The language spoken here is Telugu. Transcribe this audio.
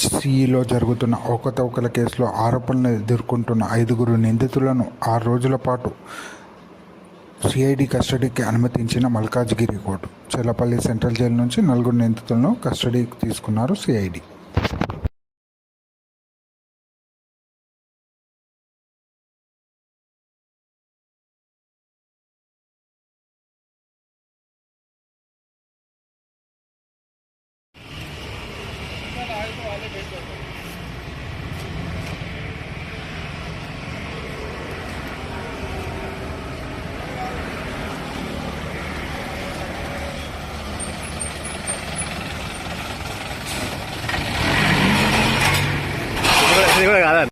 హెచ్సిఈలో జరుగుతున్న అవకతవకల కేసులో ఆరోపణలు ఎదుర్కొంటున్న ఐదుగురు నిందితులను ఆరు రోజుల పాటు సిఐడి కస్టడీకి అనుమతించిన Malkajgiri court. Chellapalli central jail నుంచి నలుగురు నిందితులను కస్టడీకి తీసుకున్నారు సిఐడి. వాళ్ళతో వాళ్ళే పెట్టుకోవచ్చు ఇది కూడా కాదా